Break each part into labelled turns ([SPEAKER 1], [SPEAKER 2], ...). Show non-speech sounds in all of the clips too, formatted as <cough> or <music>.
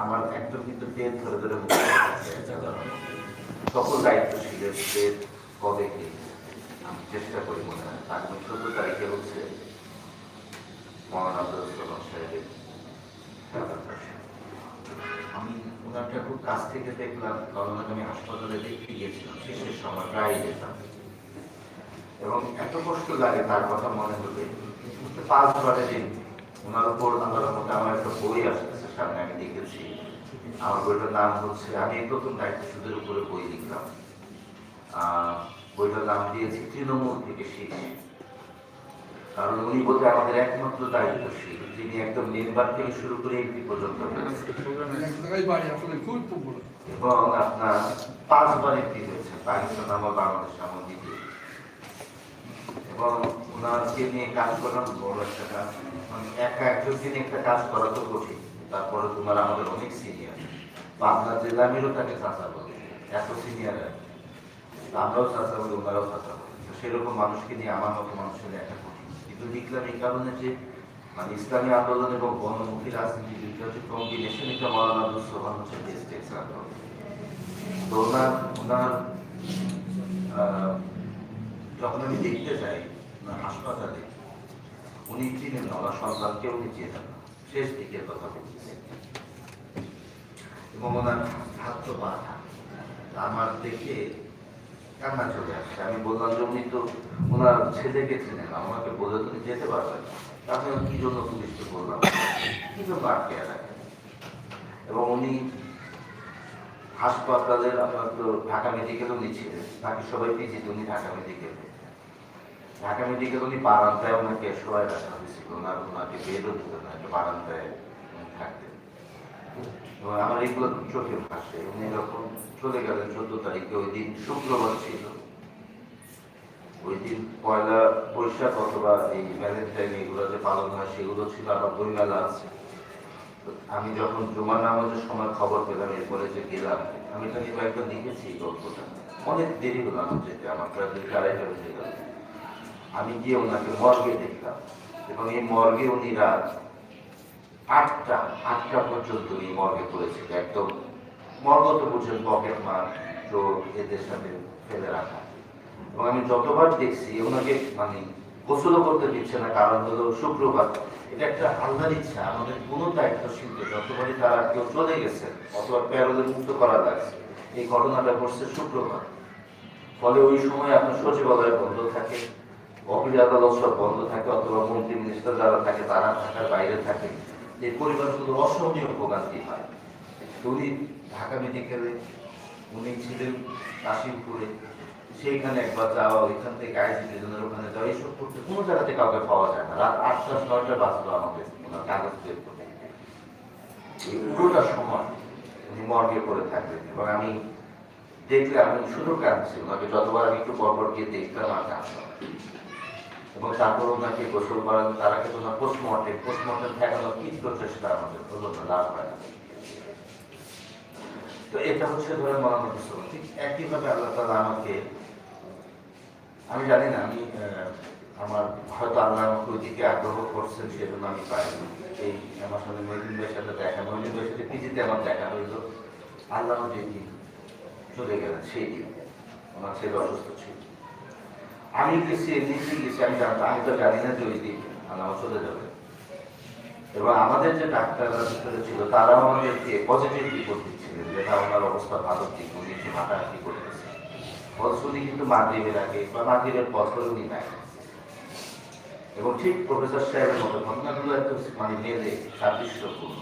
[SPEAKER 1] আমার একদম কিন্তু পেট ধরে ধরে। সকল দায়িত্বশীলের পেট কবে কি? আমি চেষ্টা করি মনে হয়। আগামী চোদ্দ তারিখে হচ্ছে সাহেবের আমি ওনারটা খুব কাছ থেকে দেখলাম, কারণ আমি হাসপাতালে দেখতে গিয়েছিলাম। শেষের সময় প্রায় যেতাম। এবং এত কষ্ট লাগে তার কথা মনে হলে পাঁচ বারে দিন ওনার উপর আল্লাহর মধ্যে আমার একটা বই আসতেছে, সামনে আমি দেখেছি। আমার বইটার নাম হচ্ছে, আমি প্রথম দায়িত্ব সুদের উপরে বই লিখলাম। বইটার নাম দিয়েছি, তৃণমূল থেকে শিখ কারণ উনি বোধহয় আমাদের একমাত্র দায়িত্বশীল, যিনি একদম মেম্বার থেকে শুরু করে এমপি পর্যন্ত এবং আপনার পাঁচবার এমপি হয়েছে পাকিস্তান আমার বাংলাদেশ আমার দ্বিতীয় এবং ওনাকে নিয়ে কাজ করা বড় একটা কাজ। মানে একা একজনকে নিয়ে একটা কাজ করা তো কঠিন। তারপরে তোমার আমাদের অনেক সিনিয়র পাবনা জেলা আমিরও তাকে চাচা বলে। এত সিনিয়র আমরাও চাচা বলি, ওনারাও চাচা বলি। সেরকম মানুষকে নিয়ে আমার মতো মানুষের নিয়ে একা কঠিন। কিন্তু লিখলাম এই কারণে যে মানে ইসলামী আন্দোলন এবং গণমুখী রাজনীতি দুইটা হচ্ছে কম্বিনেশন এটা মৌলানা আব্দুল সোহান হচ্ছে বেস্ট এক্সাম্পল তো ওনার ওনার যখন আমি দেখতে যাই হাসপাতালে উনি চিনেন না উনি না শেষ কথা এবং বাঁধা। আমার দেখে কান্না চলে আসছে। আমি বললাম যে, উনি তো ওনার ছেলেকে চেনেন ওনাকে বলে তো উনি যেতে পারবেন তারপরে কি জন্য পুলিশকে বললাম? কি জন্য আটকে এবং উনি হাসপাতালের আপনার তো ঢাকা মেডিকেলও নিচ্ছিলেন বাকি সবাই পিজিতে উনি ঢাকা মেডিকেলে ঢাকা মেডিকেল বারান্দায় ওনাকে রাখা হয়েছিল ওনার ওনাকে দিত না একটা বারান্দায় থাকতেন এবং আমার এগুলো চোখে ভাসে উনি যখন চলে গেলেন চোদ্দ তারিখে ওই দিন শুক্রবার ছিল ওই দিন পয়লা বৈশাখ অথবা এই ভ্যালেন্টাইন এগুলো যে পালন হয় সেগুলো ছিল আবার বইমেলা আছে আমি যখন জুমার নামাজের সময় খবর পেলাম এরপরে যে গেলাম আমি তো কয়েকটা এই গল্পটা অনেক দেরি হলো আমার যেতে আমার প্রায় দুই আড়াইটা বেজে গেল আমি গিয়ে ওনাকে মর্গে দেখলাম এবং এই মর্গে উনি রাত আটটা আটটা পর্যন্ত এই মর্গে করেছিল একদম। মর্গ তো বুঝছেন পকেট মার তো এদের সাথে ফেলে রাখা। এবং আমি যতবার দেখছি, ওনাকে মানে গোসলও করতে দিচ্ছে না, কারণ হলো শুক্রবার। এটা একটা আল্লাহর ইচ্ছা, আমাদের কোনো দায়িত্বশীলকে যতবারই তারা কেউ চলে গেছে, অথবা প্যারোলে মুক্ত করা লাগছে, এই ঘটনাটা ঘটছে শুক্রবার। ফলে ওই সময় আপনার সচিবালয় বন্ধ থাকে অফিস আদালত সব বন্ধ থাকে অথবা মন্ত্রী মিনিস্টার যারা থাকে, তারা ঢাকার বাইরে থাকে। এই পরিবারগুলো অসহনীয় ভোগান্তি হয়। উনি ঢাকা মেডিকেলে উনি ছিলেন কাশিমপুরে। সেইখানে একবার যাওয়া, ওইখান থেকে আইসি প্রিজনের ওখানে যাওয়া, এইসব করতে কোনো জায়গাতে কাউকে পাওয়া যায় না। রাত আটটা, নয়টা বাজলো আমাকে ওনার কাগজ বের করতে। এই পুরোটা সময় উনি মর্গে করে থাকবেন এবং আমি দেখলে আমি শুধু কাঁদছি ওনাকে যতবার আমি একটু পরপর গিয়ে দেখতাম আর কাঁদতাম এবং তারপর ওনাকে গোসল করান তার আগে তো ওনার পোস্টমর্টেম পোস্টমর্টেম ঠেকানোর কি প্রচেষ্টা আমাদের হলো লাভ হয় না। তো এটা হচ্ছে ধরে মরানো মুসলমান ঠিক একইভাবে আল্লাহ তালা আমাকে, আমি জানি না, আমি আমার, হয়তো আল্লাহ আমাকে ওই দিকে আগ্রহ করছেন, সেজন্য আমি পাই এই আমার সাথে মহিদিন ভাইয়ের সাথে দেখা মহিদিন ভাইয়ের সাথে পিজিতে আমার দেখা হইল। আল্লাহ যেদিন চলে গেলেন, সেই দিন। আমার ছেলে অসুস্থ ছিল। আমি গেছি এমনিতেই গেছি, আমি জানতাম আমি তো জানি না যে ওই দিন চলে যাবে। এবং আমাদের যে ডাক্তাররা ভিতরে ছিল, তারাও আমাদেরকে পজিটিভ রিপোর্ট দিচ্ছিলেন যে, না, ওনার অবস্থা ভালো ঠিক উনি একটু হাঁটাহাঁটি করতেছে? ফলশ্রুতি কিন্তু মাগরীবের আগে বা মাগরীবের পর উনি নাই। এবং ঠিক প্রফেসর সাহেবের মতো, ঘটনাগুলো এত মানে মেলে, সাদৃশ্যপূর্ণ।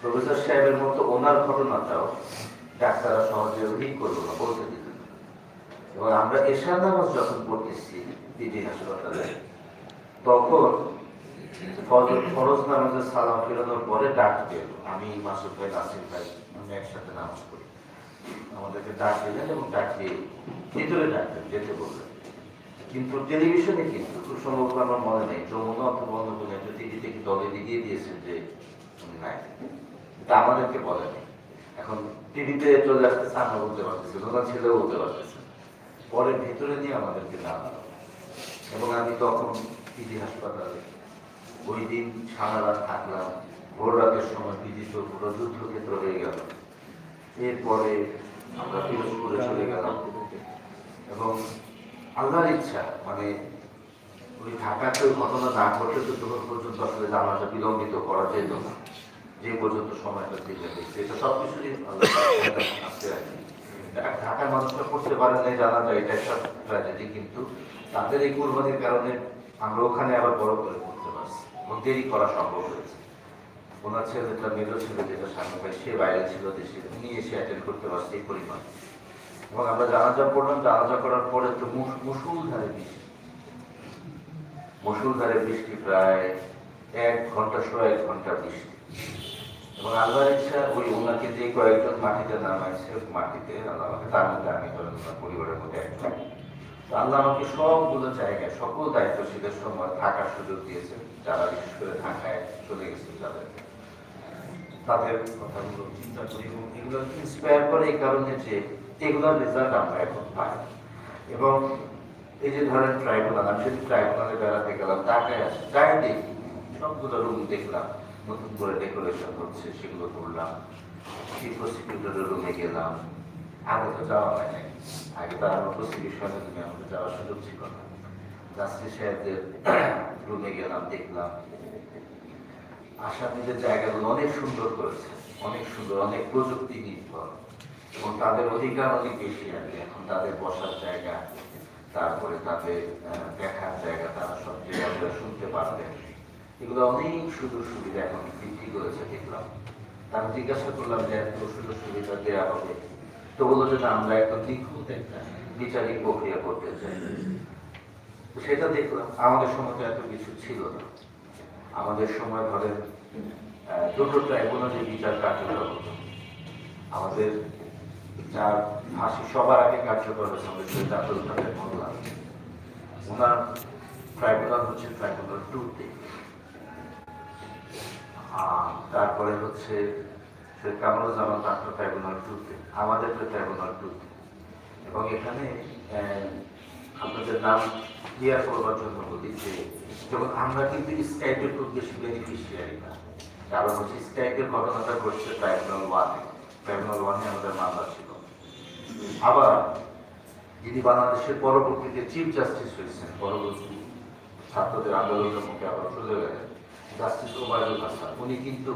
[SPEAKER 1] প্রফেসর সাহেবের মতো ওনার ঘটনাটাও ডাক্তাররা সহজে ঠিক করল না, বলতে। এবং আমরা এশার নামাজ যখন পড়তেছি দিদি হাসপাতালে তখন ফরজ নামাজের সালাম ফেরানোর পরে ডাক পেল আমি মাসুদ ভাই, নাসির ভাই, আমি একসাথে নামাজ পড়ি। আমাদেরকে ডাক দিলেন এবং ডাক দিয়ে ভিতরে ডাকলেন যেতে বললেন। কিন্তু টেলিভিশনে কিন্তু খুব সম্ভবত আমার মনে নেই, যমুনা অথবা অন্য কোনো একটা টিভিতে কি দলে দিয়ে দিয়েছেন যে উনি নাই। তা আমাদেরকে বলেনি। এখন টিভিতে চলে আসতেছে, আমরা বলতে পারতেছি ওনার ছেলেও বলতে পারতেছে পরে ভেতরে নিয়ে আমাদেরকে নামানো এবং আমি তখন পিজি হাসপাতালে ওই দিন সারা রাত থাকলাম, ভোর রাতের সময় বিজিত পুরো যুদ্ধক্ষেত্র হয়ে গেল। এরপরে আমরা পিরোজপুরে চলে গেলাম। এবং আল্লাহর ইচ্ছা মানে ওই ঢাকাতে ঘটনা না ঘটলে তো তখন পর্যন্ত আসলে জানাটা বিলম্বিত করা যেত না। যে পর্যন্ত সময়টা দেখছে এটা সব কিছুই আল্লাহ আছে ঢা- ঢাকার মানুষরা করতে পারে না জানা যায় এটা একটা ট্র্যাজেডি কিন্তু তাদের এই কোরবানির কারণে আমরা ওখানে আবার বড় করে করতে পারছি এবং দেরি করা সম্ভব হয়েছে। ওনার ছেলেটা মেজর ছেলে যেটা সামনে ভাই, সে বাইরে ছিল দেশে উনি এসে অ্যাটেন্ড করতে পারছে এই পরিমাণ। এবং আমরা জানাজা পড়লাম, জানাজা করার পরে তো মুস- মুসুলধারে বৃষ্টি। মুসুলধারে বৃষ্টি প্রায় এক ঘণ্টা, সোয়া এক ঘণ্টা বৃষ্টি। এবং ইচ্ছা ওই ওনাকে যে কয়েকজন মাটিতে নামাইছে মাটিতে আমি আল্লাহ আমাকে সবগুলো জায়গায়, সকল দায়িত্বশীলের সময় থাকার সুযোগ দিয়েছেন, যারা বিশেষ করে ঢাকায় চলে গেছে যাদের। তাদের কথাগুলো এই কারণে যে আমরা এখন পাই। এবং এই যে ধরেন ট্রাইব্যুনাল আমি যদি ট্রাইব্যুনালে বেড়াতে গেলাম, ঢাকায় আসি, যাই দেখি, সবগুলো রুম দেখলাম। নতুন করে ডেকোরেশন হচ্ছে, সেগুলো করলাম চিফ প্রসিকিউটরের রুমে গেলাম। আগে তো যাওয়া হয় নাই। আগে তো আমার প্রসিকিউশনের রুমে আমাকে যাওয়ার সুযোগ ছিল না। জাস্টিস সাহেবদের রুমে গেলাম, দেখলাম। আসামিদের জায়গাগুলো অনেক সুন্দর করেছে, অনেক সুন্দর, অনেক প্রযুক্তি নির্ভর। এবং তাদের অধিকার অনেক বেশি আছে এখন তাদের বসার জায়গা, তারপরে তাদের দেখার জায়গা, তারা সব জায়গাগুলো শুনতে পারবেন এগুলো অনেক সুযোগ সুবিধা এখন বৃদ্ধি করেছে দেখলাম। তার জিজ্ঞাসা করলাম যে এত সুযোগ সুবিধা দেওয়া হবে তো বলল যে আমরা একটা নিখুঁত একটা বিচারিক প্রক্রিয়া করতে চাই। সেটা দেখলাম। আমাদের সময় তো এত কিছু ছিল না। আমাদের সময় ধরেন দুটো ট্রাইব্যুনালে বিচার কার্যকর হতো। আমাদের যার ফাঁসি সবার আগে কার্যকর শহীদ আব্দুল মোল্লা। ওনার ট্রাইব্যুনাল হচ্ছে ট্রাইব্যুনাল টুতে তারপরে হচ্ছে কামরুজ্জামান তার ট্রাইব্যুনাল টুতে আমাদের তো ট্রাইব্যুনাল টুতে এবং এখানে আপনাদের নাম ক্লিয়ার করবার জন্য বলি যে, যেমন আমরা কিন্তু স্কাইপের খুব বেশি বেনিফিশিয়ারি না। কারণ হচ্ছে স্কাইপের ঘটনাটা ঘটছে ট্রাইব্যুনাল ওয়ানে ট্রাইব্যুনাল ওয়ানে আমাদের মামলা ছিল। আবার যিনি বাংলাদেশের পরবর্তীতে চিফ জাস্টিস হয়েছেন, পরবর্তী ছাত্রদের আন্দোলনের মুখে আবার চলে গেলেন। জাস্টিস ওবায়দুল হাসান। উনি কিন্তু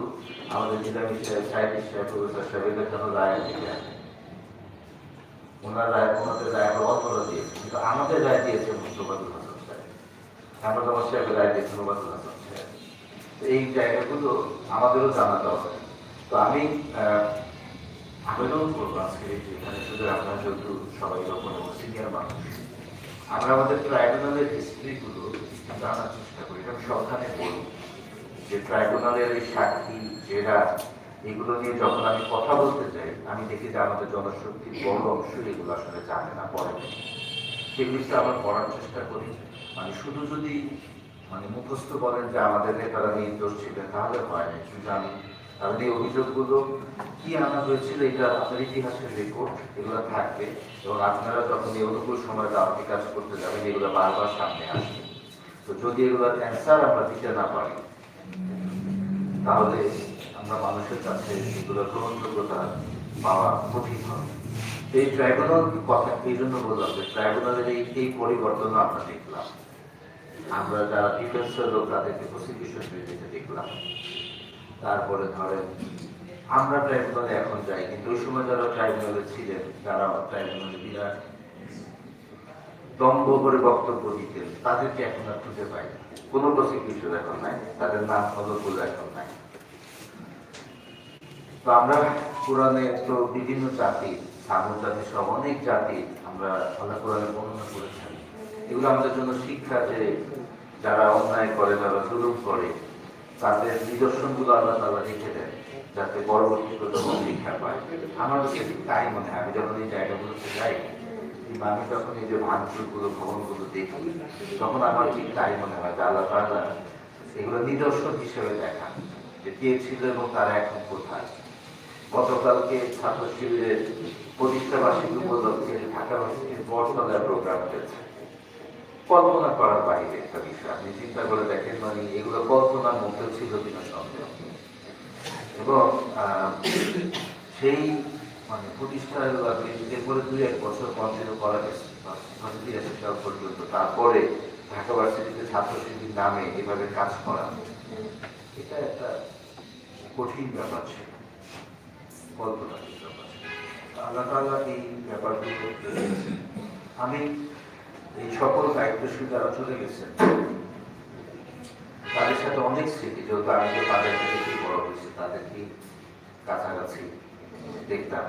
[SPEAKER 1] আমাদের নিজামী সাহেব সাহেব প্রফেসর সাহেবের জন্য রায় দিতে আসেন। ওনার রায় ওনাদের রায় আবার অন্তরা দিয়েছে কিন্তু আমাদের রায় দিয়েছে মুস্তফাদুল হাসান সাহেব। আমরা তোমার সাহেবের রায় দিয়েছে মুবাদুল হাসান সাহেব। এই জায়গাগুলো আমাদেরও জানা দরকার। তো আমি আবেদন করব আজকে এখানে শুধু আপনারা যেহেতু সবাই যখন সিনিয়র মানুষ, আমরা আমাদের ট্রাইব্যুনালের হিস্ট্রিগুলো জানার চেষ্টা করি। এটা আমি সবখানে বলি যে ট্রাইব্যুনালের এই সাক্ষী, জেরা, এগুলো নিয়ে যখন আমি কথা বলতে চাই আমি দেখি যে আমাদের জনশক্তির বড় অংশ এগুলো আসলে জানে না, পড়ে না। সেগুলিতে আমরা পড়ার চেষ্টা করি। মানে শুধু যদি মানে মুখস্থ বলেন যে আমাদের নেতারা নির্দোষ ছিলেন তাহলে হয় না। একটু জানি তাহলে এই অভিযোগগুলো কি আনা হয়েছিল, এটা আপনার ইতিহাসের রেকর্ড এগুলো থাকবে। এবং আপনারা যখন এই অনুকূল সময় দাওয়াতি কাজ করতে যাবেন, এগুলো বারবার সামনে আসবে। তো যদি এগুলোর অ্যান্সার আমরা দিতে না পারি তাহলে আমরা মানুষের কাছে এগুলো গ্রহণযোগ্যতা পাওয়া কঠিন হবে। এই ট্রাইব্যুনাল কথা? এই জন্য বললাম যে ট্রাইব্যুনালের এই এই পরিবর্তন আমরা দেখলাম। আমরা যারা ডিফেন্সের লোক, তাদেরকে প্রসিকিউশন দিতে দেখলাম। তারপরে ধরেন, আমরা ট্রাইব্যুনালে এখন যাই, কিন্তু ওই সময় যারা ট্রাইব্যুনালে ছিলেন তারা ট্রাইব্যুনালে বিরাট দম্ভ করে বক্তব্য দিতেন। তাদেরকে এখন আর খুঁজে পাই না। কোনো প্রসিকিউশন এখন নাই, তাদের নাম হলগুলো এখন নাই। তো আমরা কোরআনে তো বিভিন্ন জাতি সামর জাতি সব অনেক জাতি আমরা আল্লাহ কোরআনে বর্ণনা করেছেন এগুলো আমাদের জন্য শিক্ষা যে যারা অন্যায় করে, যারা জুলুম করে, তাদের নিদর্শনগুলো আল্লাহ তালা রেখে দেন, যাতে পরবর্তী প্রজন্ম শিক্ষা পায়। আমার কাছে তাই মনে হয়, আমি যখন এই জায়গাগুলোতে যাই আমি যখন এই যে ভাঙচুরগুলো, ভবনগুলো দেখি, তখন আমার ঠিক তাই মনে হয় যে আল্লাহ তাআলা এগুলো নিদর্শন হিসেবে দেখান যে কে ছিল এবং তারা এখন কোথায়। গতকালকে ছাত্র শিবিরের প্রতিষ্ঠা উপলক্ষে ঢাকা ভার্সিটির বটতলায় প্রোগ্রাম হয়েছে কল্পনা করার বাইরে একটা বিষয়, আপনি চিন্তা করে দেখেন মানে এগুলো কল্পনার মধ্যে ছিল কিনা সন্দেহ। এবং সেই মানে প্রতিষ্ঠা এরপরে দুই এক বছর কন্টিনিউ করা গেছে তিরাশি পর্যন্ত তারপরে ঢাকা ভার্সিটিতে ছাত্র শিল্পীর নামে এভাবে কাজ করা, এটা একটা কঠিন ব্যাপার ছিল ছিল। আল্লাহ তাআলা এই ব্যাপারগুলো আমি এই সকল দায়িত্বশীল যারা চলে গেছেন, তাদের সাথে অনেক স্মৃতি, যেহেতু আমি যে তাদেরকে দেখে বড় হয়েছে তাদেরকে কাছাকাছি দেখতাম।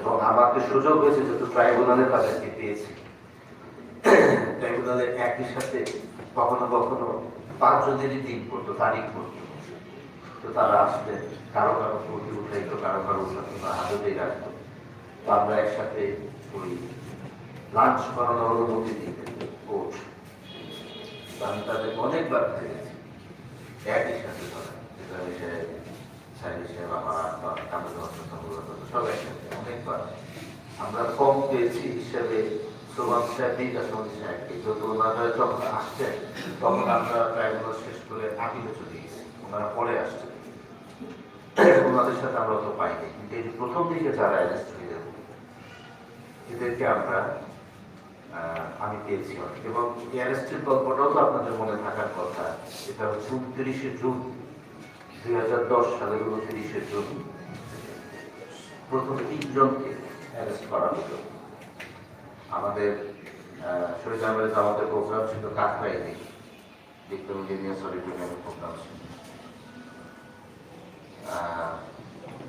[SPEAKER 1] এবং আমাকে সুযোগ হয়েছে যেহেতু ট্রাইব্যুনালে তাদেরকে পেয়েছি। ট্রাইব্যুনালে একই সাথে কখনো কখনো পাঁচজনেরই দিন পড়তো, তারিখ পড়তো। তো তারা আসলে কারও কারও প্রতি উঠাইতো কারও কারও উঠাতো হাতে রাখতো তো আমরা একসাথে ওই লাঞ্চ করানোর অনুমতি দিতেন কোচ আমি তাদের অনেকবার দেখেছি একই সাথে তারা সাহেব সাহেব সাহেব আমার বা কামরুল হাসান সম্ভবত সব একসাথে অনেকবার আমরা কম পেয়েছি হিসাবে সোমান সাহেব নির্বাচন সাহেবকে যত ওনারা যখন আসছেন তখন আমরা প্রায়গুলো শেষ করে আপিলে চলে গেছি ওনারা পরে আসছেন ওনাদের সাথে আমরা তো পাইনি কিন্তু এই প্রথম দিকে যারা অ্যারেস্ট হয়ে এদেরকে আমরা আমি পেয়েছি এবং অ্যারেস্টের গল্পটাও তো আপনাদের মনে থাকার কথা এটা হচ্ছে উনত্রিশে জুন দুই প্রথমে তিনজনকে অ্যারেস্ট করা আমাদের প্রোগ্রাম ছিল বিক্রম ইঞ্জিনিয়ার প্রোগ্রাম ছিল।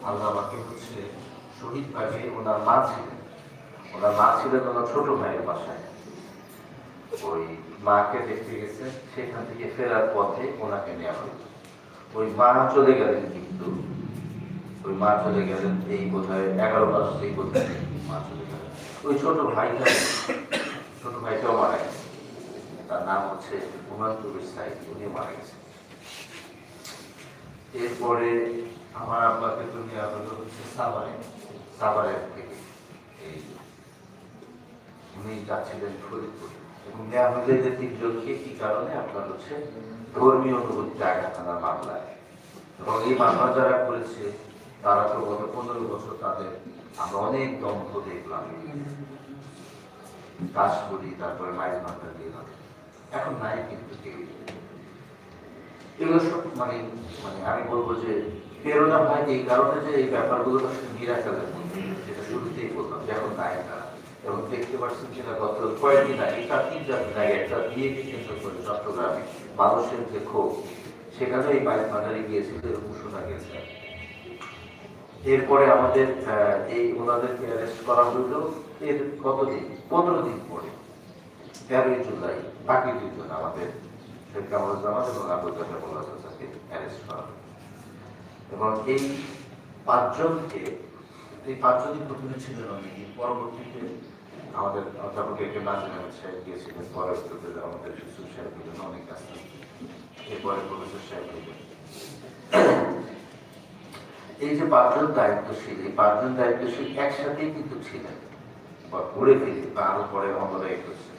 [SPEAKER 1] আল্লাহ আমাকে হচ্ছে শহীদ ওনার মা ছিলেন। ওনার মা ছিলেন ওনার ছোট ভাইয়ের বাসায়। ওই মাকে দেখতে গেছে, সেখান থেকে ফেরার পথে ওনাকে নেওয়া হলো। ওই মা চলে গেলেন কিন্তু, ওই মা চলে গেলেন এই বোধহয় এগারো মাস, এই বোধহয় মা চলে গেলেন। ওই ছোট ভাইটা, ছোট ভাইটাও মারা গেছে। তার নাম হচ্ছে হুমান কবির সাইদ উনি মারা গেছে এরপরে আমার আব্বাকে তো নেওয়া হলো হচ্ছে সাবারে সাভারের থেকে। এই উনি যাচ্ছিলেন ফরিদপুর। এবং নেওয়া হলে যে তিনজনকে কি কারণে আপনার হচ্ছে ধর্মীয় অনুভূতি আঘাত আনার মামলায়। এবং এই মামলা যারা করেছে তারা তো গত পনেরো বছর তাদের আমরা অনেক দম্ভ দেখলাম। কাজ করি তারপরে মাইল মাত্রা দিলাম। এখন নাই কিন্তু এগুলো সব মানে মানে আমি বলব যে প্রেরণা ভাই এই কারণে যে এই ব্যাপারগুলো মধ্যে, যেটা শুরুতেই বললাম যে এখন নাই তারা। এবং দেখতে পাচ্ছেন যেটা গত কয়েকদিন আগে তার তিন চার দিন আগে একটা বিয়েকে কেন্দ্র করে চট্টগ্রামে। মানুষের যে ক্ষোভ সেখানে এই বাইক বাজারে গিয়েছিল এরকম শোনা গেছে। এরপরে আমাদের এই ওনাদেরকে অ্যারেস্ট করা হইল এর কতদিন? পনেরো দিন পরে। তেরোই জুলাই, বাকি দুজন আমাদের, শেখ কামরুজ্জামান এবং আবুল কাদের মোল্লা চাচাকে অ্যারেস্ট করা। এবং এই পাঁচজনকে, এই পাঁচজনই প্রথমে ছিলেন অনেকে পরবর্তীতে আমাদের অধ্যাপক একে নাজিম আহমেদ সাহেব গিয়েছিলেন পরবর্তীতে আমাদের ইউসুফ সাহেব গেলেন অনেক আসতেন এরপরে প্রফেসর সাহেব এই যে পাঁচজন দায়িত্বশীল, এই পাঁচজন দায়িত্বশীল একসাথেই কিন্তু ছিলেন বা ঘুরে ফিরে বা আরও পরে অন্যরা করছে।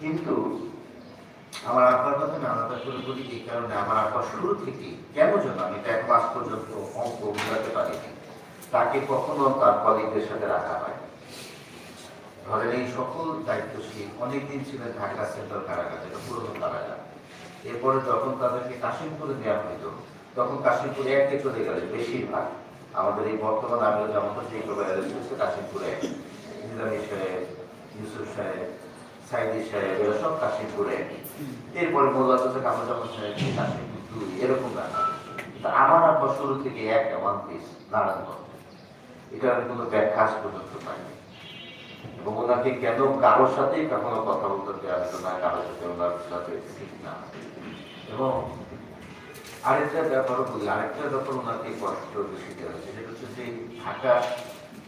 [SPEAKER 1] কিন্তু আমার আব্বার কথা আমি আলাদা করে বলি এই কারণে আমার আব্বা শুরু থেকে কেন যেন আমি এক মাস পর্যন্ত অঙ্ক বোঝাতে পারিনি। তাকে কখনো তার কলিগদের সাথে রাখা হয় ধরেন এই সকল দায়িত্বশীল অনেকদিন ছিলেন ঢাকা সেন্ট্রাল কারাগার যেটা পুরনো কারাগার। এরপরে যখন তাদেরকে কাশিমপুরে নেওয়া হইতো তখন কাশিমপুরে একে চলে গেলেন বেশিরভাগ। আমাদের এই বর্তমান আমির যেমন যেভাবে অ্যারেস্ট হচ্ছে কাশিমপুরে। এক সাহেব, ইউসুফ সাহেব, সাইদি সাহেব, এরা সব কাশিমপুরে। এরপরে মোল্লা চাষা কামরুজ্জামান সাহেব কাশিমপুর দুই, এরকম ব্যাপার। আমার আব্বা শুরু থেকে এক ওয়ান পিস নারায়ণগঞ্জ এটা আমি কোনো ব্যাখ্যা আজ পর্যন্ত পাইনি। এবং ওনাকে কেন কারোর সাথেই কখনো কথা বলতে দেওয়া হতো না, কারোর সাথে ওনার সাথে ঠিক না। এবং আরেকটা ব্যাপারও বলি, আরেকটা ব্যাপার ওনাকে কষ্ট বেশি দেওয়া হয়েছে, সেটা হচ্ছে যে ঢাকা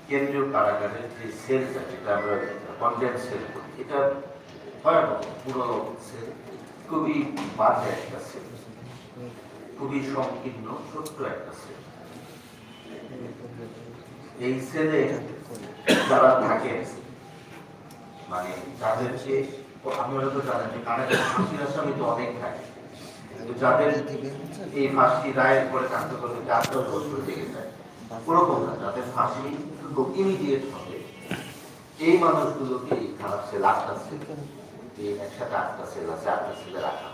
[SPEAKER 1] কেন্দ্রীয় কারাগারের যে সেলটা, যেটা আমরা কন্ডেন্স সেল করি এটা ভয়াবহ, পুরো সেল, খুবই বাজে একটা সেল, খুবই সংকীর্ণ, ছোট্ট একটা সেল। এই সেলে যারা থাকে মানে তাদেরকে আমি হয়তো জানেন যে কারাগারে ফাঁসির আসামি তো অনেক থাকে। কিন্তু যাদের এই ফাঁসি রায়ের পরে কার্যকর হতে আট দশ বছর লেগে যায়। ওরকম না, যাদের ফাঁসি ইমিডিয়েট হবে, এই মানুষগুলোকে খারাপ সেল আটটা সেল একসাথে আটটা সেল আছে, আটটা সেলে রাখা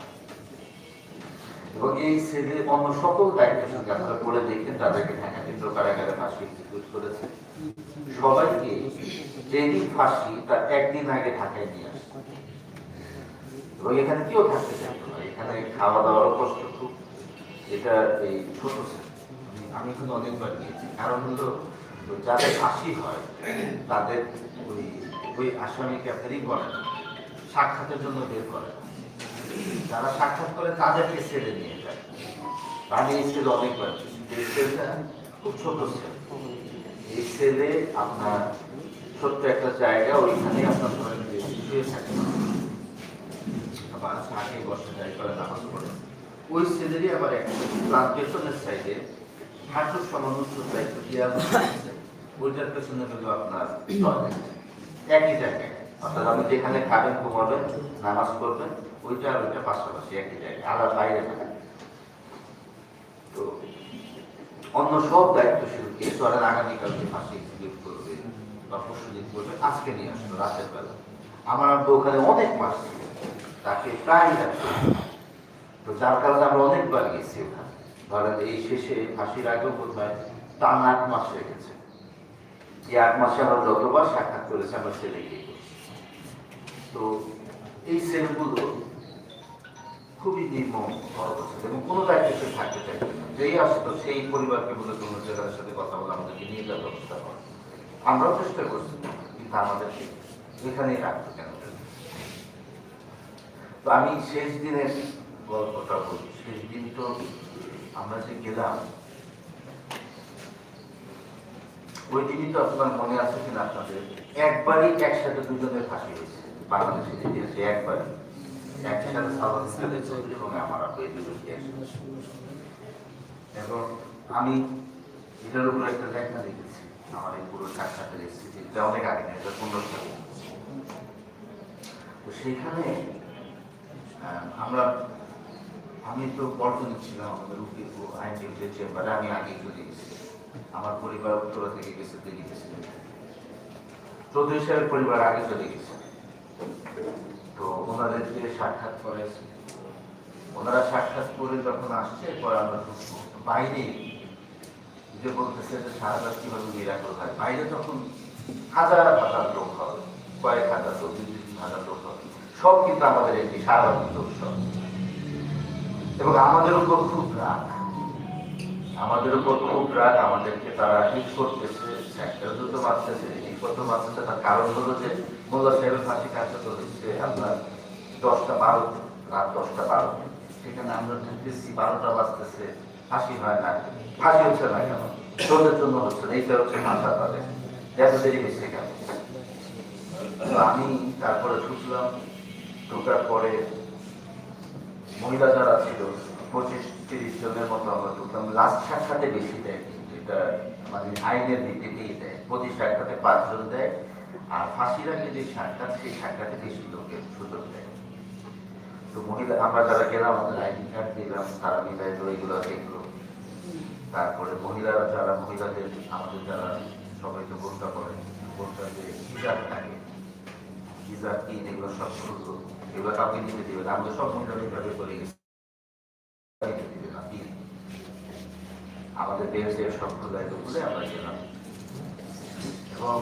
[SPEAKER 1] এবং এই সেলে অন্য সকল দায়িত্বের সঙ্গে আপনারা বলে দেখেন, তাদেরকে ঢাকা কেন্দ্র কারাগারে ফাঁসি এক্সিকিউট করেছে। সবাইকে যেদিন ফাঁসি, তার একদিন আগে ঢাকায় নিয়ে আসে। এবং এখানে কেউ থাকতে চাইতো না এখানে খাওয়া দাওয়ারও কষ্ট খুব। এটা এই ছোট আমি- কিন্তু অনেকবার গিয়েছি। কারণ হলো, যাদের ফাঁসি হয়, তাদের ওই ওই আসামিকে আপনারই করেন সাক্ষাতের জন্য বের করেন যারা সাক্ষাৎ করে, তাদেরকে ছেড়ে নিয়ে যায়। আমি এই ছেলে অনেকবার খুব ছোট ছেলে ছেলে আপনার ছোট্ট একটা জায়গা ওইখানে আপনার ধরেন শুয়ে থাকে। আবার আগে বসে যায় করে নামাজ পড়ে। ওই ছেলেরই আবার একটা প্লান্টেশনের সাইডে হাঁটুর সমান উচ্চতায় একটু দেয়াল ওইটার পেছনে হলো আপনার একই জায়গায়। অর্থাৎ আপনি যেখানে খাবেন ঘুমাবেন, নামাজ পড়বেন, ওইটা আর ওইটা পাশাপাশি একই জায়গায়, আলাদা বাইরে না তো অন্য সব দায়িত্বশীলকে ধরেন আগামীকালকে ফাঁসি এক্সিকিউট করবে বা পরশু দিন করবে, আজকে নিয়ে আসলো, রাতের বেলা। আমার আব্বু ওখানে অনেক মাস ছিল, তাকে প্রায় তো যার কারণে আমরা অনেকবার গেছি ওখানে। ধরেন এই শেষে ফাঁসির আগেও বোধ হয় টান আট মাস হয়ে গেছে। এই আট মাসে আমরা যতবার সাক্ষাৎ করেছি, আমরা ছেলে গিয়ে তো এই সেলগুলো খুবই নির্মম এবং কোনো দায়িত্ব থাকতে চাইবে না। যেই আসতো সেই পরিবারকে বলে কোনো জায়গার সাথে কথা বলে, আমাদেরকে নিয়ে যাওয়ার ব্যবস্থা করে। আমরাও চেষ্টা করছি, কিন্তু আমাদেরকে এখানেই রাখতো কেন? তো আমি শেষ দিনের গল্পটা বলি। শেষ দিন তো আমরা যে গেলাম, ওই দিনই তো আপনার মনে আছে কিনা আপনাদের? একবারই একসাথে দুজনের ফাঁসি হয়েছে। বাংলাদেশের ইতিহাসে একবারই। একসাথে চৌধুরী এবং আমার আপু এই দুজনকে। এবং আমি এটার উপর একটা লেখা আমার এই পুরো অনেক আগে না, এটা পনেরো তো সেখানে আমরা, আমি তো ছিলাম, আমাদের উকিল চেম্বারে, আমি আগে চলে গেছি। আমার পরিবার থেকে গেছে, দিল্লি চৌধুরী সাহেবের পরিবার আগে চলে গেছে। তো ওনাদেরকে সাক্ষাৎ করেছি। ওনারা সাক্ষাৎ করে যখন আসছে, পরে আমরা ঢুকবো। বাইরে যে বলতেছে যে সারাটা কীভাবে মিরাকল হয়, বাইরে তখন হাজার হাজার লোক হবে কয়েক হাজার লোক, দুই হাজার লোক হবে সব কিন্তু আমাদের একটি সারাদিন উৎসব। এবং আমাদের উপর খুব রাগ। আমাদের উপর খুব রাগ, আমাদেরকে তারা হিট করতেছে, একটা দুটো মারতেছে হিট করতে মারতেছে, তার কারণ হলো যে মোল্লা সাহেবের ফাঁসি তো হচ্ছে আপনার দশটা বারো, রাত দশটা বারো সেখানে আমরা ঢুকতেছি বারোটা বাজতেছে। ফাঁসি হয় না ফাঁসি হচ্ছে না কেন তোদের জন্য হচ্ছে না এইটা হচ্ছে ভাষা তাদের এত দেরি হয়েছে কেন আমি তারপরে ঢুকলাম ঢোকার পরে মহিলা যারা ছিল পঁচিশ তিরিশ জনের মতো আমরা ঢুকলাম লাস্ট সাক্ষাতে বেশি দেয় কিন্তু এটা মানে আইনের থেকেই দেয় প্রতি সাক্ষাতে পাঁচজন দেয় আর ফাঁসির আগে যে সাক্ষাৎ সেই সাক্ষাতে বেশি লোকের সুযোগ দেয় তো মহিলা আমরা যারা গেলাম, আমাদের আইডি কার্ড দিলাম, তারা মিলাই তো এইগুলো দেখল তারপরে মহিলারা যারা, মহিলাদের, আমাদের যারা সবাই তো বোনটা করে বোনটা যে হিজাব থাকে। হিজাব কি এগুলো সব শুরু এগুলো কাউকে নিতে দিবে না, আমরা সব মহিলা এইভাবে করে গেছি? আমাদের বেঞ্চের সম্প্রদায় বলে আমরা গেলাম। এবং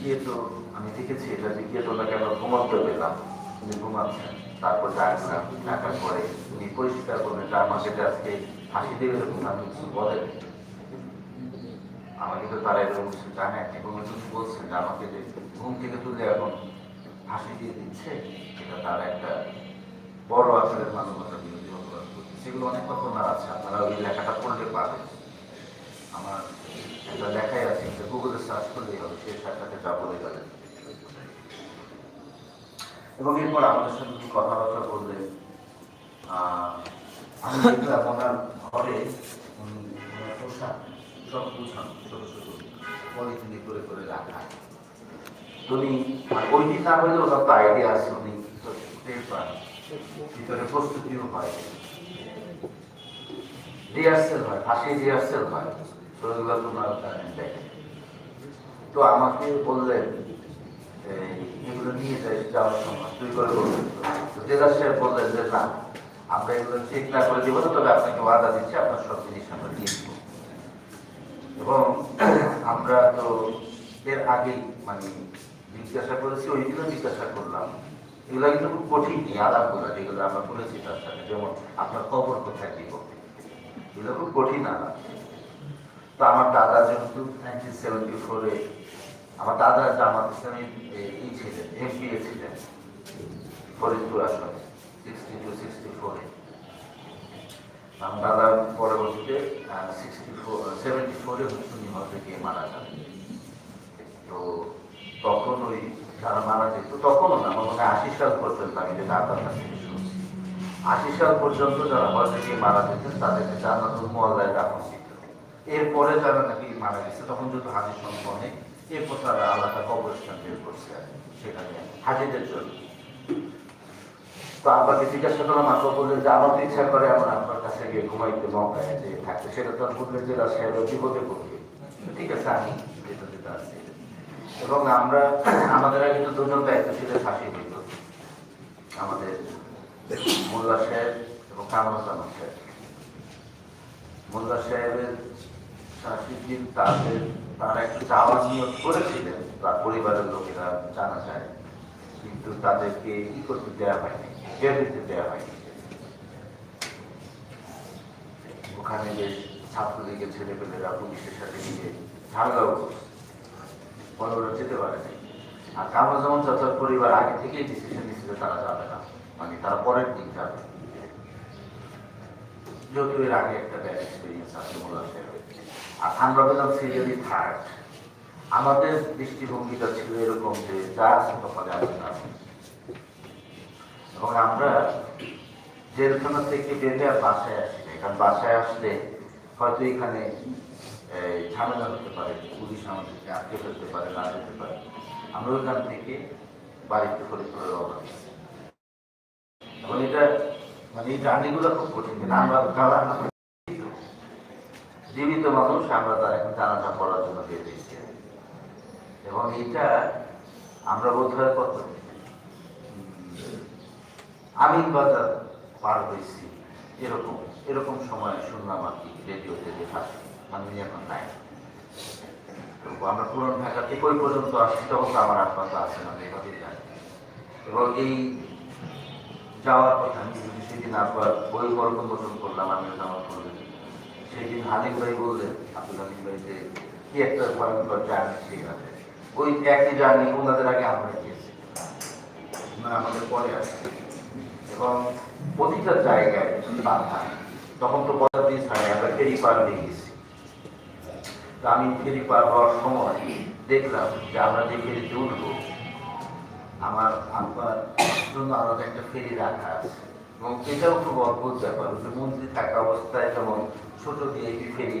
[SPEAKER 1] গিয়ে তো, আমি দেখেছি এটা যে গিয়ে তো ওনাকে আমরা ঘুমাতে পেলাম। উনি ঘুমাচ্ছেন। তারপর ডাকলাম ডাকার পরে উনি পরিষ্কার করলেন যে আমাকে আজকে ফাঁসি দেবে এরকম আমি কিছু বলেন আমাকে তো তারা এরকম কিছু জানে এবং উনি বলছেন যে আমাকে যে ঘুম থেকে তুলে এখন ফাঁসি দিয়ে দিচ্ছে, এটা তার একটা বড় আকারের মানবতা বিরোধী অপরাধ। করছে সেগুলো অনেক ঘটনা আছে, আপনারা ওই লেখাটা পড়লে পাবেন। আমার একটা লেখাই আছে গুগলে সার্চ করলেই হবে সেই সাক্ষাতে যা বলে গেলেন এবং এরপর আমাদের সঙ্গে কি কথাবার্তা বললে আহ, আমি দেখলাম ওনার ঘরে পোশাক সব ছোট ছোট। করে করে রাখা। মানে ওই দিন না ওনার তো আইডিয়া আছে উনি ভিতরে প্রস্তুতিও হয়। রিহার্সেল হয় ফাঁসি রিহার্সেল হয়। তো এগুলো দেখেন তো আমাকে বললেন এগুলো নিয়ে যাই, যাওয়ার সময়। তুই করে বললেন তো জেলার সাহেব বললেন যে না, আমরা এগুলো চেক না করে দিব না, তবে আপনাকে ওয়াদা দিচ্ছি, আপনার সব জিনিস আমরা দিয়ে দিব। এবং <clears throat> আমরা তো এর আগেই মানে জিজ্ঞাসা করেছি, ওইগুলো জিজ্ঞাসা করলাম। এগুলো কিন্তু খুব কঠিন নেই আলাপগুলো যেগুলো আমরা করেছি তার সাথে। যেমন, আপনার খবর কোথায় দিব? এগুলো খুব কঠিন আলাপ। তো আমার দাদা যেহেতু নাইনটিন সেভেন্টি ফোরে আমার দাদা জামাত ইসলামী ই ছিলেন, এমপিএ ছিলেন, ফরিদপুর আসনে সিক্সটি টু সিক্সটি ফোরে আমার দাদা পরবর্তীতে সিক্সটি ফোর সেভেন্টি ফোরে হচ্ছে নিহত গিয়ে মারা যান। তো তখন ওই যারা মারা যেত। তখনও না, আমার মনে আশি সাল পর্যন্ত আমি যেটা আপনার কাছ থেকে আশি সাল পর্যন্ত যারা হজে গিয়ে মারা যেতেন, তাদেরকে জান্নাতুল মোয়াল্লায় দাফন দিত এরপরে যারা নাকি মারা গেছে, তখন যেহেতু হাজির অনেক এরপর তারা আলাদা কবরস্থান বের করছে সেখানে হাজিদের জন্য। তো আব্বাকে জিজ্ঞাসা করলাম, আব্বা বললেন যে, আমার ইচ্ছা করে আমার আপনার কাছে গিয়ে ঘুমাইতে মক্কায় যে থাকতে সেটা তো বললেন যে সাহেব বিপদে পড়বে। ঠিক আছে, আমি যেটা যেটা আছে এবং আমরা, আমাদের আগে তো দুজন দায়িত্বশীলের ফাঁসি দিত, আমাদের মোল্লা সাহেব এবং কামরুজ্জামান সাহেব। মোল্লা সাহেবের শাসির দিন তাদের তারা একটু যাওয়ার নিয়োগ করেছিলেন তার পরিবারের লোকেরা জানা যায়, কিন্তু তাদেরকে ই করতে দেওয়া হয়নি দিতে দেওয়া হয়নি। ওখানে বেশ ছাত্রলীগের ছেলেপেলেরা পুলিশের সাথে গিয়ে ঝামেলাও পরে যেতে পারেনি আর কামরুজ্জামান চাচার পরিবার আগে থেকেই ডিসিশন নিয়েছিল, তারা যাবে না। মানে তারা পরের দিন যাবে। যেহেতু এর আগে একটা ব্যাড এক্সপিরিয়েন্স আছে সাহেবের আর আমরা পেলাম সিরিয়ালি থার্ড আমাদের দৃষ্টিভঙ্গিটা ছিল এরকম যে যা আছে কপালে আছে না এবং আমরা জেলখানা থেকে বেঁধে আর বাসায় আসি না। কারণ বাসায় আসলে হয়তো এখানে ঝামেলা হতে পারে, পুলিশ আমাদেরকে আটকে ফেলতে পারে, না যেতে পারে আমরা ওইখান থেকে বাড়িতে ফরিদপুরে রওনা দিচ্ছি এবং এটা মানে এই জার্নিগুলো খুব কঠিন আমরা জীবিত। জীবিত মানুষ আমরা তার এখন জানাজা পড়ার জন্য হয়েছি। এবং এটা আমরা বোধ হয় কত? আমিন বাজার পার হয়েছি। এরকম এরকম সময় শুনলাম আর কি রেডিওতে ফাঁসি আমি এখন নাই। আমরা পুরন ঢাকা থেকে ওই পর্যন্ত আসছি তখন তো আমার আত্মাতা আছে না এভাবেই জানি। এবং এই যাওয়ার কথা, আমি সেদিন আবার বই মোচন করলাম, আমিও যাওয়ার করবেন সেদিন হালিম ভাই বললেন, আব্দুল হালিম ভাই যে কি একটা ভয়ঙ্কর জার্নি ঠিক আছে? ওই একই জার্নি ওনাদের আগে আমরা গিয়েছি। ওনারা আমাদের পরে আসছে এবং প্রতিটা জায়গায় বাধা তখন তো পদার দিন ছাড়াই আমরা ফেরি পার দিয়ে গেছি। তো আমি ফেরি পার হওয়ার সময় দেখলাম যে আমরা যে ফেরিতে উঠবো, আমার আব্বার জন্য আলাদা একটা ফেরি রাখা আছে। এবং এটাও খুব অদ্ভুত ব্যাপার। মন্ত্রী থাকা অবস্থায় যেমন ছোট দিয়ে একটি ফেরি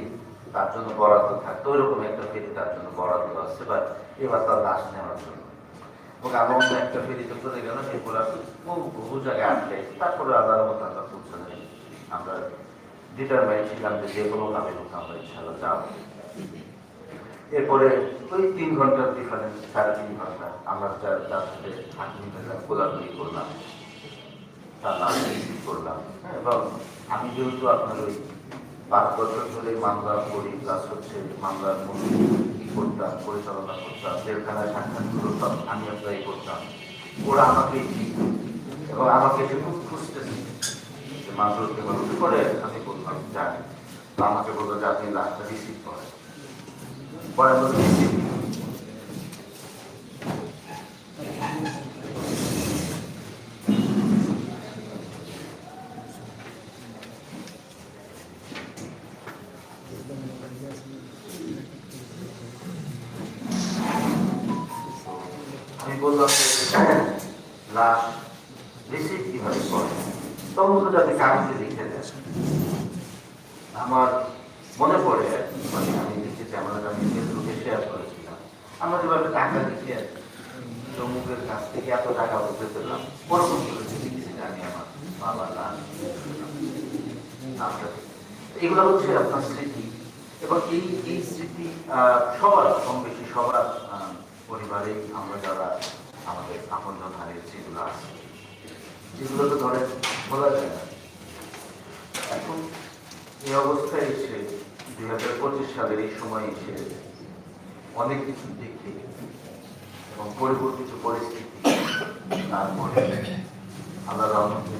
[SPEAKER 1] তার জন্য বরাদ্দ থাকতো ওইরকম একটা ফেরি তার জন্য বরাদ্দ আসছে বা এবার তার লাশ নেওয়ার জন্য। এবং আমরা অন্য একটা ফেরিতে চলে গেলাম এরপর বহু বহু জায়গায় আটলে তারপরে মতো আমরা পৌঁছালে আমরা ডিটারমাইন ছিলাম যে যে কোনো ভাবে হোক আমরা ইনশাল্লাহ যাব। এরপরে ওই তিন ঘণ্টার ডিফারেন্স সাড়ে তিন ঘণ্টা আমরা যার তার সাথে হাঁটি মেলা গোলাগুলি করলাম। তার নাম রিসিভ করলাম এবং আমি যেহেতু আপনার ওই পাঁচ বছর ধরে মামলা করি প্লাস হচ্ছে মামলার মূল করতাম পরিচালনা করতাম। জেলখানায় সাক্ষাৎগুলো সব আমি অ্যাপ্লাই করতাম। ওরা আমাকে এবং আমাকে এসে খুব খুঁজতেছে, যে মামলাকে মানুষ করে আমি বললাম জানি। আমাকে বলল, যে আপনি লাস্টটা রিসিভ করেন পরে আমরা রিসিভ আমি বললাম যে লাশ রিসিভ কীভাবে করে তখন তো যাতে কাগজে লিখে দেয় আমার মনে পড়ে আর কি, মানে আমি লিখেছি আমরা আমি ফেসবুকে শেয়ার করেছিলাম আমরা যেভাবে টাকা লিখে জম্মুকের কাছ থেকে এত টাকা বলতে পেলাম ওরকম করে লিখেছি জানি আমার বাবা না আমরা এগুলো হচ্ছে আপনার স্মৃতি। এবং এই এই স্মৃতি সবার কম বেশি সবার পরিবারে আমরা যারা আমাদের আপনজন হারিয়েছি এগুলো আছে, যেগুলো তো ধরেন বলা যায় না। এখন এই অবস্থায় এসে দুই হাজার পঁচিশ সালের এই সময় এসে অনেক কিছু দেখে এবং পরিবর্তিত পরিস্থিতি, তারপরে আল্লাহ রহমতে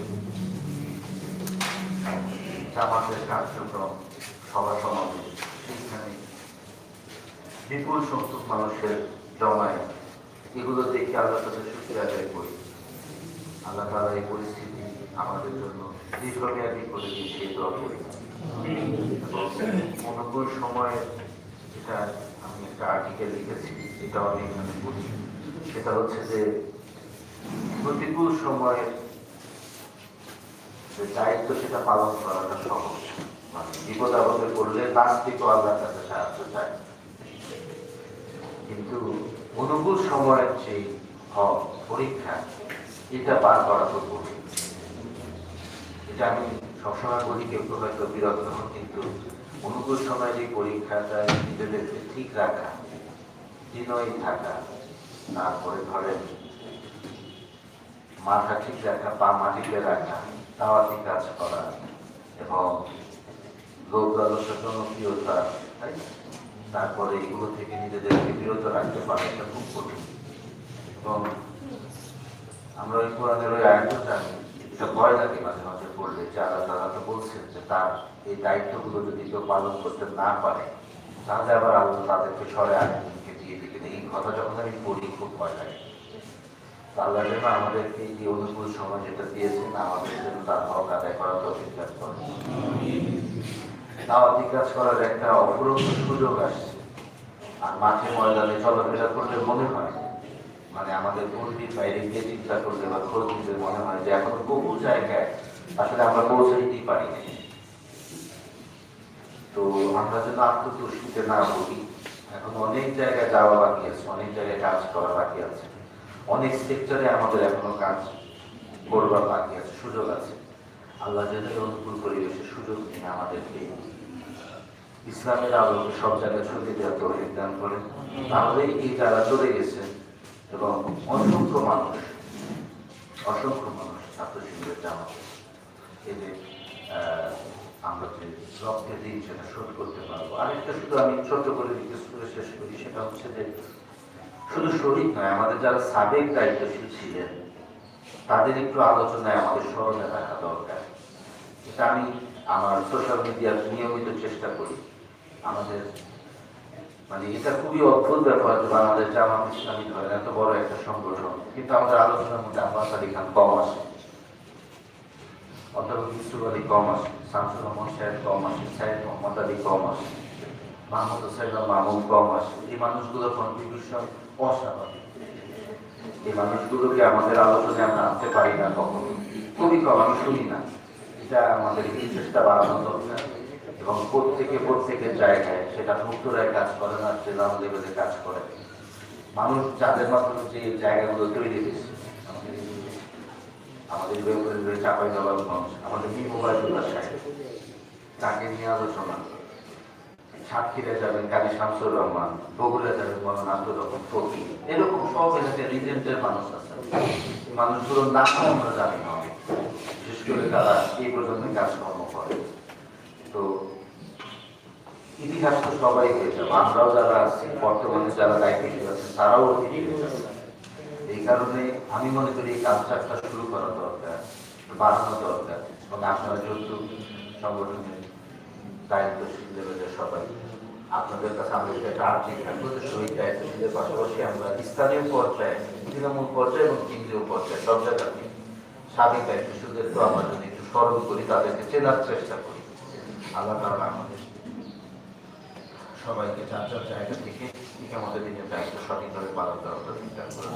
[SPEAKER 1] জামাতের কার্যক্রম সভা সমাবেশ সেখানে বিপুল সংখ্যক মানুষের জমায় এগুলো দেখে আল্লাহ তাদের সুখী আদায় করি। আল্লাহ তালা এই পরিস্থিতি আমাদের জন্য দীর্ঘমেয়াদী করে দোয়া করি। এবং অনুকূল সময়ে যেটা আমি একটা আর্টিকেল লিখেছি এটা আমি এখানে বলি সেটা হচ্ছে যে প্রতিকূল সময়ে যে দায়িত্ব সেটা পালন করাটা সহজ। মানে বিপদ আপদে পড়লে নাস্তিক আল্লাহর কাছে সাহায্য চায়। কিন্তু অনুকূল সময়ের যে হক পরীক্ষা, এটা পার করা তো কঠিন। এটা আমি সবসময় বলি, কেউ কেউ হয়তো বিরক্ত হন, কিন্তু অনুকূল সময় যে পরীক্ষাটা নিজেদেরকে ঠিক রাখা বিনয়ী থাকা, তারপরে ধরেন মাথা ঠিক রাখা, পা মাটিতে রাখা তাওয়াতি কাজ করা এবং লোক জনপ্রিয়তা, তাই তারপরে এগুলো থেকে নিজেদেরকে বিরত রাখতে পারা এটা খুব কঠিন। এবং আমরা ওই কোরআনের ওই আয়াতটা জানি, এটা ভয় লাগে মাঝে মাঝে পড়লে যে আল্লাহ তাআলা তো বলছেন যে তার এই দায়িত্বগুলো যদি কেউ পালন করতে না পারে, তাহলে আবার আল্লাহ তাদেরকে সরে আরেকজনকে দিয়ে দিবেন। এই কথা যখন আমি পড়ি, খুব ভয় লাগে। আল্লাহ যেন আমাদেরকে এই অনুকূল সময় যেটা দিয়েছেন, আমাদের জন্য তার হক আদায় করা তো অধিকার করে দাওয়াতি কাজ করার একটা অপরন্ত সুযোগ আসছে। আর মাঠে ময়দানে চলাফেরা করলে মনে হয় মানে আমাদের পন্ডিত বাইরে গিয়ে চিন্তা করলে বা খোঁজ নিতে মনে হয় যে এখন বহু জায়গায় আসলে আমরা পৌঁছাইতেই পারি না তো আমরা যেন আত্মতুষ্টিতে না বলি এখন অনেক জায়গায় যাওয়া বাকি আছে, অনেক জায়গায় কাজ করা বাকি আছে। অনেক সেক্টরে আমাদের এখনও কাজ করবার বাকি আছে সুযোগ আছে। আল্লাহ যেন অনুকূল পরিবেশের সুযোগ নিয়ে আমাদেরকে ইসলামের আলোকে সব জায়গায় ছড়িয়ে দেওয়ার তৌফিক দান করেন। তাহলে এই যারা চলে গেছে এবং অসংখ্য মানুষ অসংখ্য মানুষ ছাত্র শিবিরের জামাতে আহ, আমরা যে রক্তের দিন সেটা শোধ করতে পারব। আরেকটা শুধু আমি ছোট করে রিকোয়েস্ট করে শেষ করি সেটা হচ্ছে যে শুধু শরীর নয়, আমাদের যারা সাবেক দায়িত্বশীল ছিলেন, তাদের একটু আলোচনায় আমাদের স্মরণে রাখা দরকার। এটা আমি আমার সোশ্যাল মিডিয়ার নিয়মিত চেষ্টা করি। আমাদের মানে এটা খুবই অদ্ভুত ব্যাপার যে বাংলাদেশ জামাত ইসলামী ধরেন, এত বড় একটা সংগঠন, কিন্তু আমাদের আলোচনার মধ্যে আব্বাস আলী খান কম আসে অধ্যাপক ইউসুফ আলী কম আসে শামসুর রহমান সাহেব কম আসে সাহেব মোহাম্মদ আলী কম আসে মাহমুদ হোসেন মাহমুদ কম আসে এই মানুষগুলোর কন্ট্রিবিউশন অস্বাভাবিক এই মানুষগুলোকে আমাদের আলোচনায় আমরা আনতে পারি না কখনো। খুবই কম আমি শুনি না। এটা আমাদের চেষ্টা বাড়ানো দরকার এবং প্রত্যেকে প্রত্যেকের জায়গায় সেটা মুক্তরায় কাজ করে না জেলাম লেভেলে কাজ করে। মানুষ যাদের মাধ্যমে যে জায়গাগুলো তৈরি হয়েছে, আমাদের আমাদের বেঙ্গলের চাপাই নবাবগঞ্জ আমাদের মি মোবাইলুল্লাহ সাহেব তাকে নিয়ে আলোচনা। সাতক্ষীরা যাবেন, কাজী শামসুর রহমান, বগুড়া যাবেন মৌলানা আব্দুর রহমান ফকির। এরকম সব এলাকায় রিজেন্টের মানুষ আছে। মানুষগুলোর নাম আমরা জানি না। বিশেষ করে তারা এই প্রজন্মে কাজকর্ম করে। তো ইতিহাস তো সবাই হয়ে যাবে। আমরাও যারা আছি, বর্তমানে যারা দায়িত্ব আছেন তারাও এই কারণে আমি মনে করি এই কালচারটা শুরু করা দরকার, বাড়ানো দরকার। এবং আপনারা যেহেতু সংগঠনের দায়িত্বশীল লেভেলের সবাই। আপনাদের কাছে আমাদের একটা আর্থিক পাশাপাশি আমরা স্থানীয় পর্যায়ে, তৃণমূল পর্যায়ে এবং কেন্দ্রীয় পর্যায়ে সব জায়গাতে সাবেক দায়িত্বশীলদেরকে আমরা যদি একটু স্মরণ করি, তাদেরকে চেনার চেষ্টা করি। আল্লাহ তাআলা আমাদের সবাইকে যার যার জায়গা থেকে আমাদের দায়িত্ব সঠিকভাবে পালন করার চিন্তা করেন।